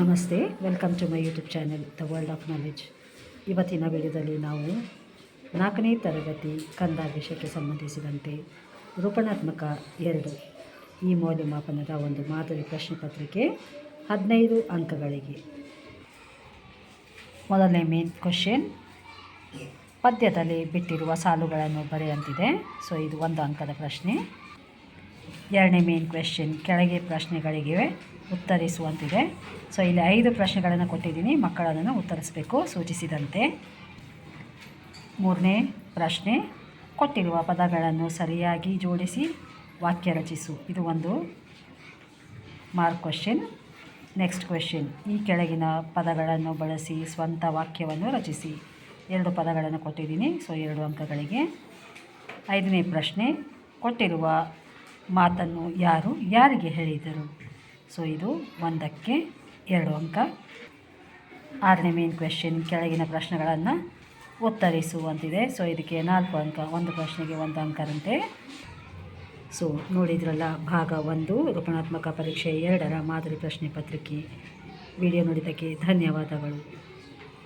ನಮಸ್ತೆ welcome to my YouTube channel the world of knowledge ಇವತ್ತಿನ ವಿಡಿಯೋದಲ್ಲಿ ನಾವು ನಾಲ್ಕನೇ ತರಗತಿ ಕಂದ ವಿಷಯಕ್ಕೆ ಸಂಬಂಧಿಸಿದಂತೆ ರೂಪಣಾತ್ಮಕ ಎರಡು ಈ ಮೌಲ್ಯಮಾಪನದ ಒಂದು ಮಾದರಿ ಪ್ರಶ್ನೆ ಪತ್ರಿಕೆ ಹದಿನೈದು ಅಂಕಗಳಿಗೆ. ಮೊದಲನೇ ಮೇನ್ ಕ್ವಶನ್ ಪದ್ಯದಲ್ಲಿ ಬಿಟ್ಟಿರುವ ಸಾಲುಗಳನ್ನು ಬರೆಯಂತಿದೆ. ಸೊ ಇದು ಒಂದು ಅಂಕದ ಪ್ರಶ್ನೆ. ಎರಡನೇ ಮೇನ್ ಕ್ವೆಶನ್ ಕೆಳಗೆ ಪ್ರಶ್ನೆಗಳಿಗೆ ಉತ್ತರಿಸುವಂತಿದೆ. ಸೊ ಇಲ್ಲಿ ಐದು ಪ್ರಶ್ನೆಗಳನ್ನು ಕೊಟ್ಟಿದ್ದೀನಿ ಮಕ್ಕಳನ್ನು ಉತ್ತರಿಸಬೇಕು, ಸೂಚಿಸಿದಂತೆ. ಮೂರನೇ ಪ್ರಶ್ನೆ, ಕೊಟ್ಟಿರುವ ಪದಗಳನ್ನು ಸರಿಯಾಗಿ ಜೋಡಿಸಿ ವಾಕ್ಯ ರಚಿಸು. ಇದು ಒಂದು ಮಾರ್ಕ್ ಕ್ವೆಶನ್ ನೆಕ್ಸ್ಟ್ ಕ್ವೆಶನ್ ಈ ಕೆಳಗಿನ ಪದಗಳನ್ನು ಬಳಸಿ ಸ್ವಂತ ವಾಕ್ಯವನ್ನು ರಚಿಸಿ. ಎರಡು ಪದಗಳನ್ನು ಕೊಟ್ಟಿದ್ದೀನಿ ಸೊ ಎರಡು ಅಂಕಗಳಿಗೆ. ಐದನೇ ಪ್ರಶ್ನೆ, ಕೊಟ್ಟಿರುವ ಮಾತನ್ನು ಯಾರು, ಯಾರಿಗೆ ಹೇಳಿದರು? ಸೊ, ಇದು ಒಂದಕ್ಕೆ ಎರಡು ಅಂಕ. ಆರನೇ ಮೇನ್ ಕ್ವೆಶನ್ ಕೆಳಗಿನ ಪ್ರಶ್ನೆಗಳನ್ನು ಉತ್ತರಿಸುವಂತಿದೆ. ಸೊ, ಇದಕ್ಕೆ ನಾಲ್ಕು ಅಂಕ, ಒಂದು ಪ್ರಶ್ನೆಗೆ ಒಂದು ಅಂಕರಂತೆ. ಸೊ ನೋಡಿದ್ರಲ್ಲ ಭಾಗ ಒಂದು ರೂಪಣಾತ್ಮಕ ಪರೀಕ್ಷೆ ಎರಡರ ಮಾದರಿ ಪ್ರಶ್ನೆ ಪತ್ರಿಕೆ. ವಿಡಿಯೋ ನೋಡಿದ್ದಕ್ಕೆ ಧನ್ಯವಾದಗಳು.